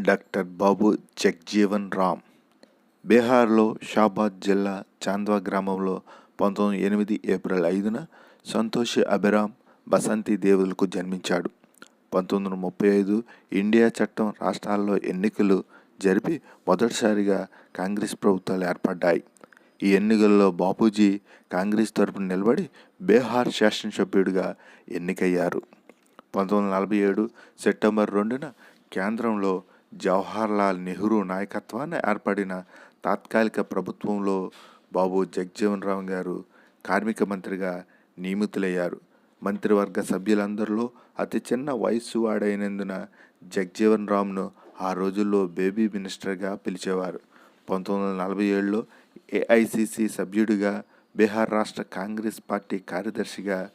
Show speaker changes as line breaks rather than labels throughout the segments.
Doctor Babu Jagjivan Ram. బీహార్లో షాబాద్ జిల్లా చాంద్వా గ్రామంలో పంతొమ్మిది ఎనిమిది ఏప్రిల్ ఐదున సంతోష్ అభిరామ్ బసంతి దేవులకు జన్మించాడు. పంతొమ్మిది వందల ముప్పై ఐదు ఇండియా చట్టం రాష్ట్రాల్లో ఎన్నికలు జరిపి మొదటిసారిగా కాంగ్రెస్ ప్రభుత్వాలు ఏర్పడ్డాయి. ఈ ఎన్నికల్లో బాపూజీ కాంగ్రెస్ తరపున నిలబడి బీహార్ శాసనసభ్యుడిగా ఎన్నికయ్యారు. పంతొమ్మిది వందల నలభై ఏడు సెప్టెంబర్ రెండున కేంద్రంలో జవహర్లాల్ నెహ్రూ నాయకత్వాన్ని ఏర్పడిన తాత్కాలిక ప్రభుత్వంలో బాబు జగ్జీవన్ రామ్ గారు కార్మిక మంత్రిగా నియమితులయ్యారు. మంత్రివర్గ సభ్యులందరిలో అతి చిన్న వయస్సు వాడైనందున జగ్జీవన్ రామ్ను ఆ రోజుల్లో బేబీ మినిస్టర్గా పిలిచేవారు. పంతొమ్మిది వందల నలభై ఏడులో ఏఐసిసి సభ్యుడిగా బీహార్ రాష్ట్ర కాంగ్రెస్ పార్టీ కార్యదర్శిగా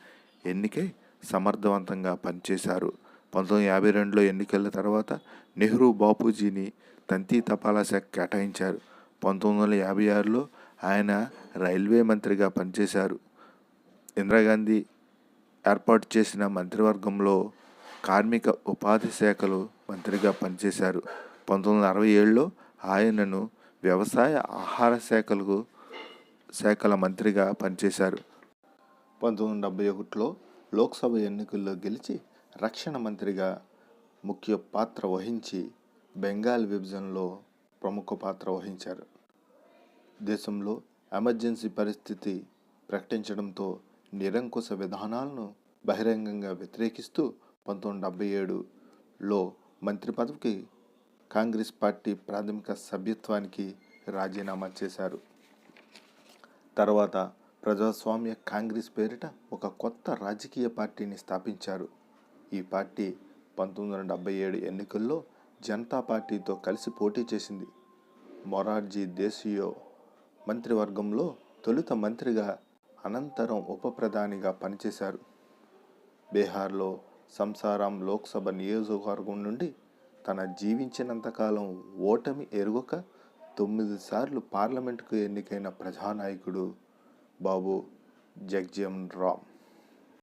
ఎన్నికై సమర్థవంతంగా పనిచేశారు. పంతొమ్మిది యాభై రెండులో ఎన్నికల తర్వాత నెహ్రూ బాపూజీని తంతి తపాలా శాఖ కేటాయించారు. పంతొమ్మిది వందల యాభై ఆరులో ఆయన రైల్వే మంత్రిగా పనిచేశారు. ఇందిరాగాంధీ ఏర్పాటు చేసిన మంత్రివర్గంలో కార్మిక ఉపాధి శాఖలు మంత్రిగా పనిచేశారు. పంతొమ్మిది వందల అరవై ఏడులో ఆయనను వ్యవసాయ ఆహార శాఖలకు శాఖల మంత్రిగా పనిచేశారు. పంతొమ్మిది వందల డెబ్బై ఒకటిలో లోక్సభ ఎన్నికల్లో గెలిచి రక్షణ మంత్రిగా ముఖ్య పాత్ర వహించి బెంగాల్ విభజనలో ప్రముఖ పాత్ర వహించారు. దేశంలో ఎమర్జెన్సీ పరిస్థితి ప్రకటించడంతో నిరంకుశ విధానాలను బహిరంగంగా వ్యతిరేకిస్తూ పంతొమ్మిది డెబ్బై ఏడులో మంత్రి పదవికి కాంగ్రెస్ పార్టీ ప్రాథమిక సభ్యత్వానికి రాజీనామా చేశారు. తర్వాత ప్రజాస్వామ్య కాంగ్రెస్ పేరిట ఒక కొత్త రాజకీయ పార్టీని స్థాపించారు. ఈ పార్టీ పంతొమ్మిది వందల డెబ్బై ఏడు ఎన్నికల్లో జనతా పార్టీతో కలిసి పోటీ చేసింది. మొరార్జీ దేశీయో మంత్రివర్గంలో తొలుత మంత్రిగా అనంతరం ఉప ప్రధానిగా పనిచేశారు. బీహార్లో సంసారాం లోక్సభ నియోజకవర్గం నుండి తన జీవించినంతకాలం ఓటమి ఎరుగక తొమ్మిది సార్లు పార్లమెంటుకు ఎన్నికైన ప్రజానాయకుడు బాబు జగ్జీవన్ రామ్.